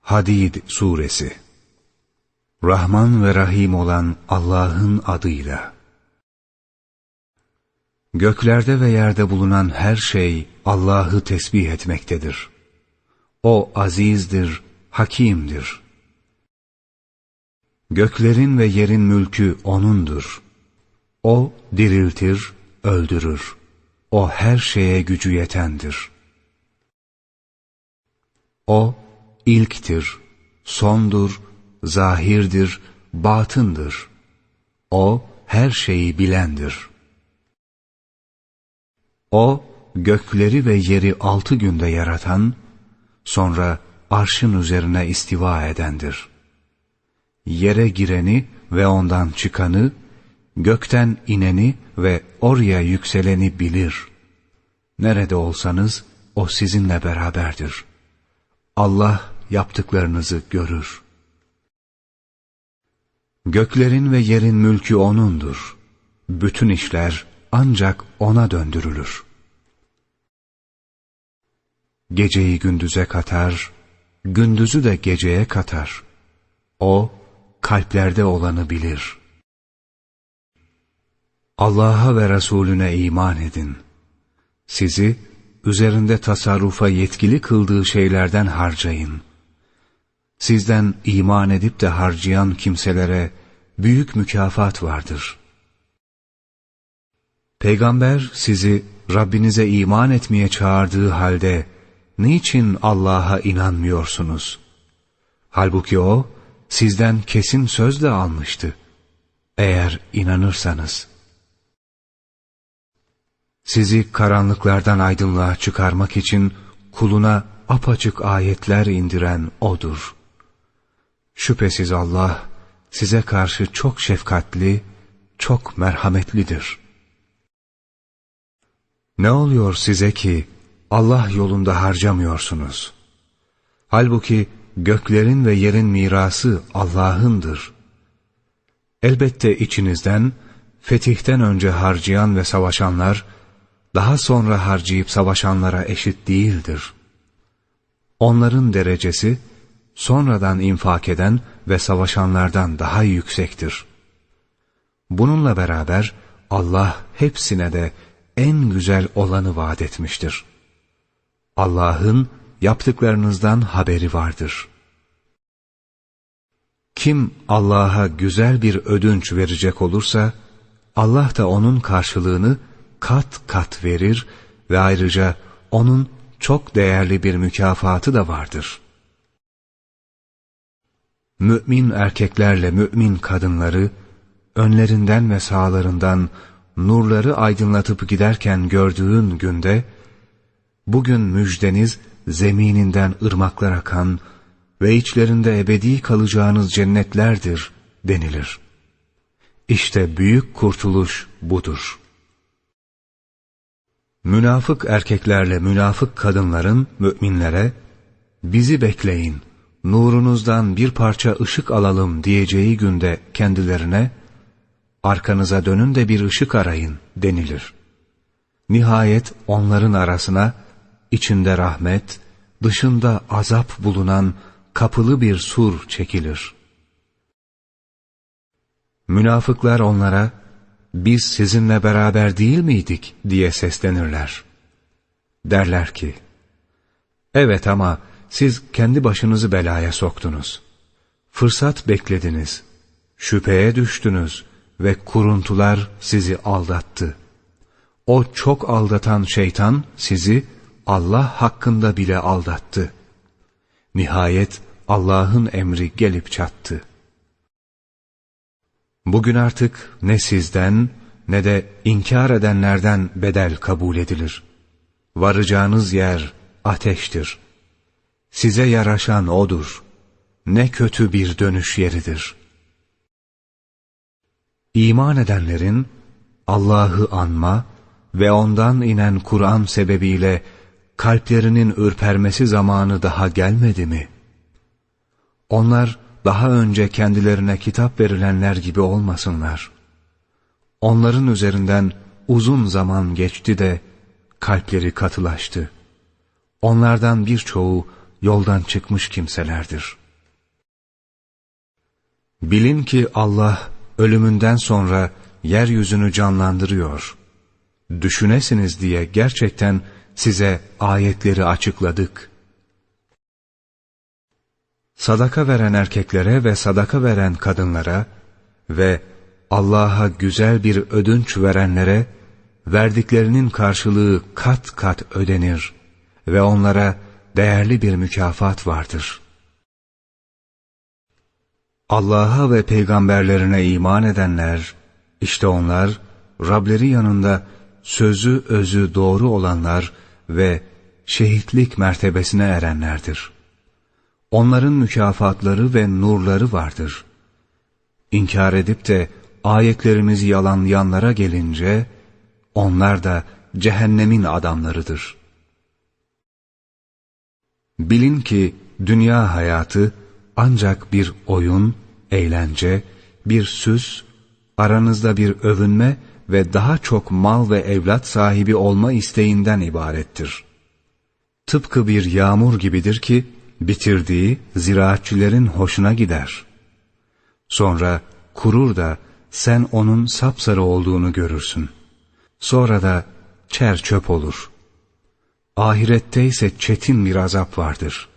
Hadid Suresi Rahman ve Rahim olan Allah'ın adıyla Göklerde ve yerde bulunan her şey Allah'ı tesbih etmektedir. O azizdir, hakimdir. Göklerin ve yerin mülkü O'nundur. O diriltir, öldürür. O her şeye gücü yetendir. O ilktir, sondur, zahirdir, batındır. O her şeyi bilendir. O gökleri ve yeri altı günde yaratan, sonra arşın üzerine istiva edendir. Yere gireni ve ondan çıkanı, gökten ineni ve oraya yükseleni bilir. Nerede olsanız o sizinle beraberdir. Allah yaptıklarınızı görür. Göklerin ve yerin mülkü O'nundur. Bütün işler ancak O'na döndürülür. Geceyi gündüze katar, gündüzü de geceye katar. O, kalplerde olanı bilir. Allah'a ve Resulüne iman edin. Sizi, üzerinde tasarrufa yetkili kıldığı şeylerden harcayın. Sizden iman edip de harcayan kimselere büyük mükafat vardır. Peygamber sizi Rabbinize iman etmeye çağırdığı halde niçin Allah'a inanmıyorsunuz? Halbuki O sizden kesin söz de almıştı. Eğer inanırsanız. Sizi karanlıklardan aydınlığa çıkarmak için kuluna apaçık ayetler indiren O'dur. Şüphesiz Allah size karşı çok şefkatli, çok merhametlidir. Ne oluyor size ki Allah yolunda harcamıyorsunuz? Halbuki göklerin ve yerin mirası Allah'ındır. Elbette içinizden fetihten önce harcayan ve savaşanlar, daha sonra harcayıp savaşanlara eşit değildir. Onların derecesi, sonradan infak eden ve savaşanlardan daha yüksektir. Bununla beraber Allah hepsine de en güzel olanı vaat etmiştir. Allah'ın yaptıklarınızdan haberi vardır. Kim Allah'a güzel bir ödünç verecek olursa, Allah da onun karşılığını kat kat verir ve ayrıca onun çok değerli bir mükafatı da vardır. Mümin erkeklerle mümin kadınları, önlerinden ve sağlarından nurları aydınlatıp giderken gördüğün günde, bugün müjdeniz zemininden ırmaklar akan ve içlerinde ebedi kalacağınız cennetlerdir denilir. İşte büyük kurtuluş budur. Münafık erkeklerle münafık kadınların müminlere, bizi bekleyin, nurunuzdan bir parça ışık alalım diyeceği günde kendilerine, arkanıza dönün de bir ışık arayın denilir. Nihayet onların arasına, içinde rahmet, dışında azap bulunan kapılı bir sur çekilir. Münafıklar onlara, biz sizinle beraber değil miydik diye seslenirler. Derler ki, evet ama siz kendi başınızı belaya soktunuz. Fırsat beklediniz, şüpheye düştünüz ve kuruntular sizi aldattı. O çok aldatan şeytan sizi Allah hakkında bile aldattı. Nihayet Allah'ın emri gelip çattı. Bugün artık ne sizden ne de inkar edenlerden bedel kabul edilir. Varacağınız yer ateştir. Size yaraşan odur. Ne kötü bir dönüş yeridir. İman edenlerin Allah'ı anma ve ondan inen Kur'an sebebiyle kalplerinin ürpermesi zamanı daha gelmedi mi? Onlar, daha önce kendilerine kitap verilenler gibi olmasınlar. Onların üzerinden uzun zaman geçti de kalpleri katılaştı. Onlardan birçoğu yoldan çıkmış kimselerdir. Bilin ki Allah ölümünden sonra yeryüzünü canlandırıyor. Düşünesiniz diye gerçekten size ayetleri açıkladık. Sadaka veren erkeklere ve sadaka veren kadınlara ve Allah'a güzel bir ödünç verenlere verdiklerinin karşılığı kat kat ödenir ve onlara değerli bir mükafat vardır. Allah'a ve peygamberlerine iman edenler, işte onlar Rableri yanında sözü özü doğru olanlar ve şehitlik mertebesine erenlerdir. Onların mükafatları ve nurları vardır. İnkar edip de ayetlerimizi yalanlayanlara gelince, onlar da cehennemin adamlarıdır. Bilin ki dünya hayatı ancak bir oyun, eğlence, bir süs, aranızda bir övünme ve daha çok mal ve evlat sahibi olma isteğinden ibarettir. Tıpkı bir yağmur gibidir ki, bitirdiği ziraatçilerin hoşuna gider. Sonra kurur da sen onun sapsarı olduğunu görürsün. Sonra da çer çöp olur. Ahirette ise çetin bir azap vardır.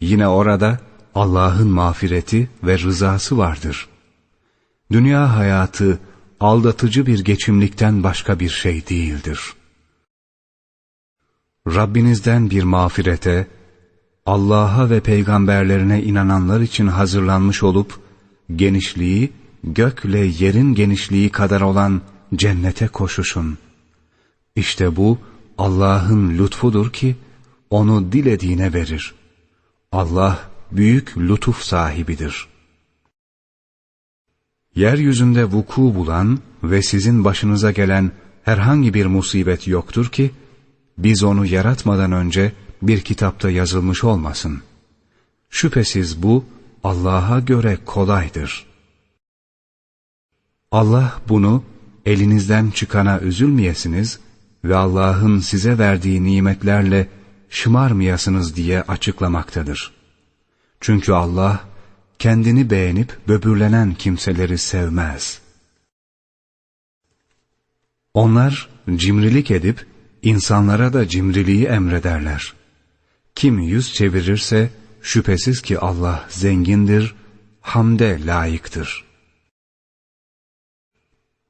Yine orada Allah'ın mağfireti ve rızası vardır. Dünya hayatı aldatıcı bir geçimlikten başka bir şey değildir. Rabbinizden bir mağfirete, Allah'a ve peygamberlerine inananlar için hazırlanmış olup, genişliği gökle yerin genişliği kadar olan cennete koşuşun. İşte bu Allah'ın lütfudur ki onu dilediğine verir. Allah büyük lütuf sahibidir. Yeryüzünde vuku bulan ve sizin başınıza gelen herhangi bir musibet yoktur ki, biz onu yaratmadan önce bir kitapta yazılmış olmasın. Şüphesiz bu Allah'a göre kolaydır. Allah bunu elinizden çıkana üzülmeyesiniz ve Allah'ın size verdiği nimetlerle şımarmayasınız diye açıklamaktadır. Çünkü Allah kendini beğenip böbürlenen kimseleri sevmez. Onlar cimrilik edip insanlara da cimriliği emrederler. Kim yüz çevirirse şüphesiz ki Allah zengindir, hamde layıktır.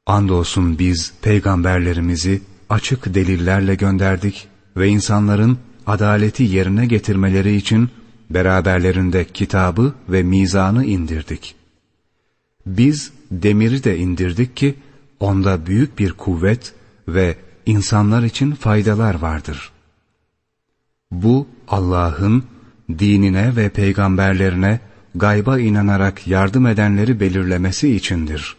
Andolsun biz peygamberlerimizi açık delillerle gönderdik ve insanların adaleti yerine getirmeleri için beraberlerinde kitabı ve mizanı indirdik. Biz demiri de indirdik ki onda büyük bir kuvvet ve insanlar için faydalar vardır. Bu Allah'ın dinine ve peygamberlerine gayba inanarak yardım edenleri belirlemesi içindir.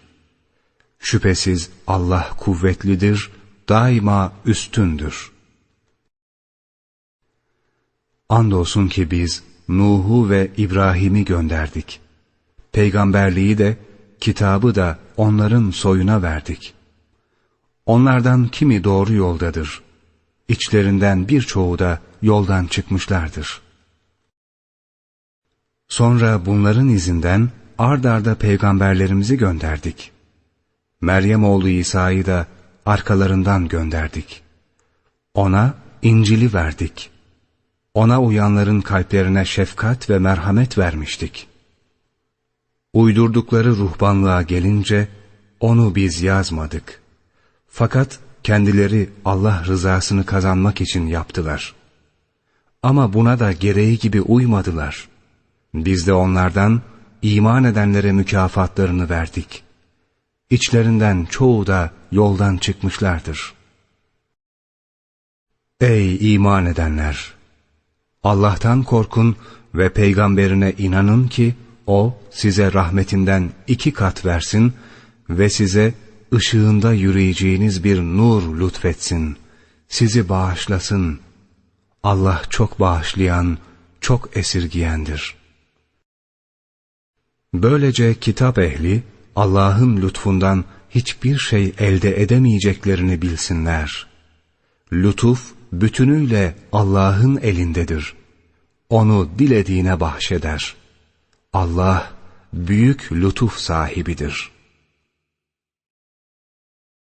Şüphesiz Allah kuvvetlidir, daima üstündür. Andolsun ki biz Nuh'u ve İbrahim'i gönderdik. Peygamberliği de, kitabı da onların soyuna verdik. Onlardan kimi doğru yoldadır. İçlerinden birçoğu da yoldan çıkmışlardır. Sonra bunların izinden ard arda peygamberlerimizi gönderdik. Meryem oğlu İsa'yı da arkalarından gönderdik. Ona İncil'i verdik. Ona uyanların kalplerine şefkat ve merhamet vermiştik. Uydurdukları ruhbanlığa gelince onu biz yazmadık. Fakat kendileri Allah rızasını kazanmak için yaptılar. Ama buna da gereği gibi uymadılar. Biz de onlardan iman edenlere mükafatlarını verdik. İçlerinden çoğu da yoldan çıkmışlardır. Ey iman edenler! Allah'tan korkun ve peygamberine inanın ki o size rahmetinden iki kat versin ve size ışığında yürüyeceğiniz bir nur lütfetsin. Sizi bağışlasın. Allah çok bağışlayan, çok esirgiyendir. Böylece kitap ehli Allah'ın lütfundan hiçbir şey elde edemeyeceklerini bilsinler. Lütuf bütünüyle Allah'ın elindedir. onu dilediğine bahşeder. Allah büyük lütuf sahibidir.''